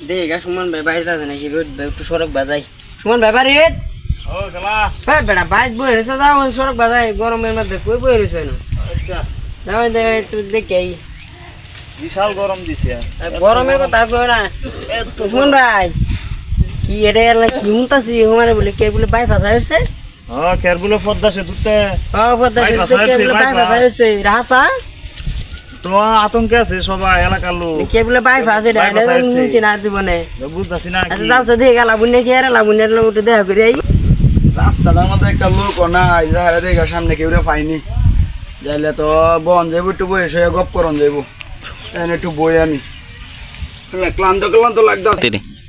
দেখ সুমন ভাই বাইরে আছে নাকি? রোড একটু সড়ক বাজাই। সুমন ভাই বাড়ি হ্যাঁ বেটা বাইক বই রয়েছে যাও সড়ক বাজাই গরমের মধ্যে কই বই রয়েছে না আচ্ছা। যাও একটু দেখে বিশাল গরম দিছে। গরমের কথা কই না। সুমন ভাই কি এটা কি হুনতাছি হুমারে বলে কে বলে বাই ফাসা হয়েছে ও কেরগুলো পদ্মা সেতুতে। ও পদ্মা সেতুতে কে বলে বাই bypass। ফাসা হয়েছে রাসা তো আতঙ্কে আছে সবাই এলাকার লোক। কে বলে বাই ফাসে এটা শুনছি না জীবনে বুঝতেছি না আচ্ছা কি। যাও সাথে দেখে বুনে কি আর লাবুনের লোক তো দেখা করে আই। রাস্তাটার মধ্যে একটা লোক নাই যাহারে দেখা সামনে কেউ পাইনি। যাইলে তো বন যাইব একটু বয়স হয়ে গপ করন যাইব। এনে একটু বই আমি ক্লান্ত ক্লান্ত লাগতেছে।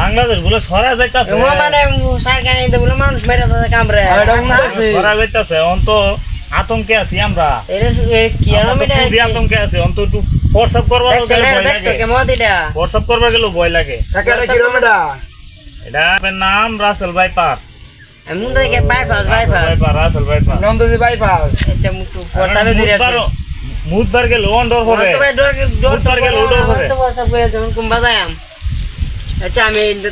বাংলাদেশ বলে সরা যাইতাছে। মানে সরকার নিতে বলে মানুষ মেরে তাদের কামড়ে। আর এটা শুনতাছি। সরা যাইতাছে অন্ত আতঙ্কে আছি আমরা। কি আর আমরা তো মেরে খুবই আতঙ্কে আছি অন্ত একটু হোয়াটসঅ্যাপ করবার দেখছ গেলে এটা? ভয় লাগে। হোয়াটসঅ্যাপ করবার গেলে ভয় লাগে। এটা এটা? নাম রাসেল বাইপার আমি শুনতাছি কে bypass bypass viper Russell viper Nandaji bypass আচ্ছা মুটু আছে মুদবার গেলে অন্ডর হবে। ভাই ডর বুধবার গেলে উল্টো হবে। তো ফসাব করে যখন কুম বাজায়াম আচ্ছা আমি এটা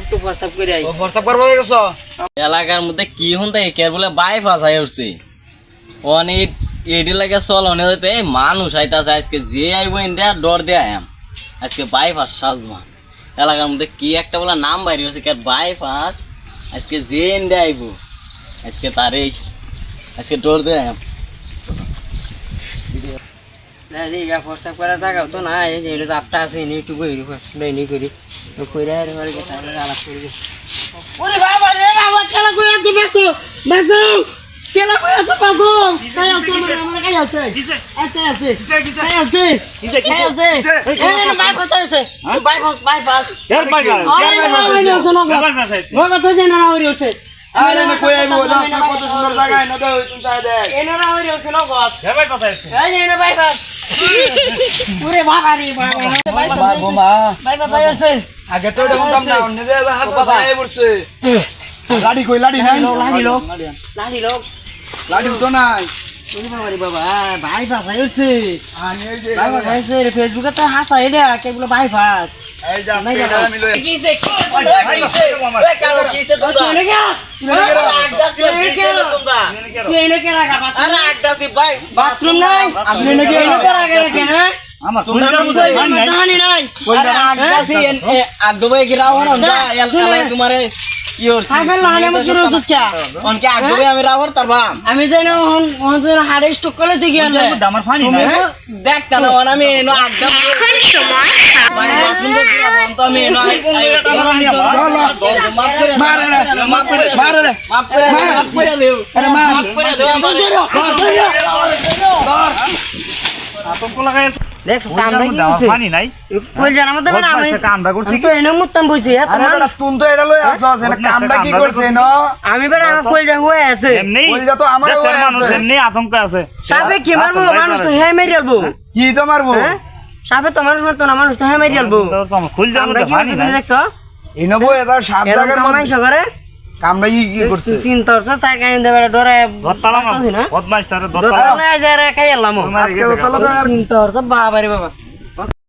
একটু ফসাব করে আই। ও করব গেছ? এলাকার মধ্যে কি হন তাই কের বলে বাইপাস আই উঠছে। অনেক এডি লাগে চল অনেক এই মানুষ আইতাছে আজকে যে আইব দেয়া ডর দেয়া আম। আজকে বাইপাস সাজমা এলাকার মধ্যে কি একটা বলে নাম বাইরে হচ্ছে কে বাইপাস আজকে যে দে আইব আজকে তারই আজকে ডর দেয়া আম। না গা ফসাব করা জায়গা তো না এই যে এটা আপটা আছে নি একটু কইরি ফসাব নি করি কইরা রে ঘরে গেছে আলাপ করে ওরে বাবা রে বাবা কেলা কই আছে বাসো বাসো কেলা কই আছে বাসো কাই আছে আমরা কাই আছে আছে আছে কাই আছে কাই আছে এই বাই ফাস আছে বাই ফাস বাই ফাস কের বাইপার আরে না ওই না শোনো কের বাইপার আছে গো তো জানা না ওই উঠে আরে না কই আইবো রাস্তা কত সুন্দর জায়গা এনে তুমি চাই দেখ এনারা ওই উঠে না গো কের বাইপার আছে এই যে বাই ফাস ওরে বাবা রে বাবা। বাবু বাই ফাস আছে আগে তো এটা বলতাম না অন্য যে হাসা যায় পড়ছে। লাডি কই লাডি নাই? লাডি লোক লাডি লোক। লাডি তো নাই। ওরে বাবা রে বাবা ভাই ফাস আছে আমি এই যে ভাই ফাস আছে রে ফেসবুকে তো হাসা এটা কে বলে ভাই ফাস এই যে আজকে এটা আমি লই কিসে কিসে এ কালো কিসে তোমরা? তুই কে আড্ডা ছিল কিসে তোমরা? তুই এনে কে রাখা আরে আড্ডা সি ভাই বাথরুম নাই? আপনি নাকি হ্যাঁ? আমার তোমরা বুঝাই নাই। আড্ডা সি আড্ডা ভাই রাও না যা এল কালাই তোমারে। আড্ডা ভাই আমি রাওয়ার তারবাম আমি জানি হন হন তুই হাড়ে স্টক করে তুই তুমি না দেখ কেন আমি আড্ডা আমি দেখ কি করছে? ফানি নাই। কই জানা মত না আমি কামটা করছি তো এনে মুততাম বসে এত মানুষ বেটা তো এটা লই আসছ এটা কামটা কি করছে ন আমি বেটা আমার কই যা হয়ে আছে। এমনি? বললি তো আমারও হয়ে মানুষ এমনি আতঙ্ক আছে। সাপে কি মারবো? মানুষ তো হ্যাঁ মেরে আলবো কি তো মারবো? হ্যাঁ? সাপে তো মানুষ মারতো না মানুষ তো হ্যাঁ মেরে আলবো খুল যাব আমরা কি ফানি করছি নাই। দেখছ? ইনবো এটা সাত জায়গার মধ্যে করে কামটা কি করছে? চিন্তা করছ তাই কাই দেবে ডরে না। বদমাইশ তারে ধরতালাম। দোকানে যায় রে আজকে তো চলো তো আর চিন্তা করছ বাবা রে বাবা।